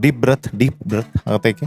Deep booth deep booth आते अगത്തേക്ക്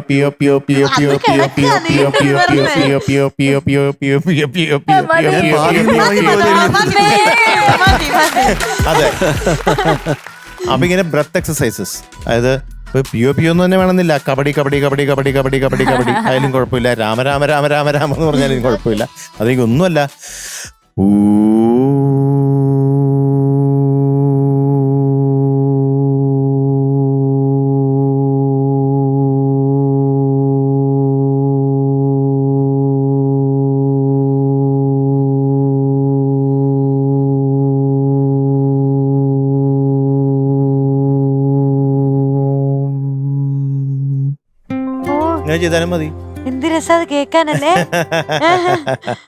പിയോ പിയോ പിയോ പിയോ പിയോ പിയോ പിയോ പിയോ പിയോ പിയോ പിയോ പിയോ പിയോ പിയോ പിയോ പിയോ അതെ അപ്പൊ ഇങ്ങനെ ബ്രത്ത് എക്സസൈസസ് അതായത് പിയോ പിയോ എന്ന് തന്നെ വേണമെന്നില്ല കബഡി കബഡി കബഡി കബഡി കബഡി കബഡി കബഡി ആയാലും കുഴപ്പമില്ല രാമ രാമ രാമ രാമ രാമ എന്ന് പറഞ്ഞാലും കുഴപ്പമില്ല അതെനിക്ക് ഒന്നുമല്ല ഊ ഓ ഇങ്ങനെ ചെയ്താലും മതി. എന്ത് രസം അത് കേക്കാനല്ലേ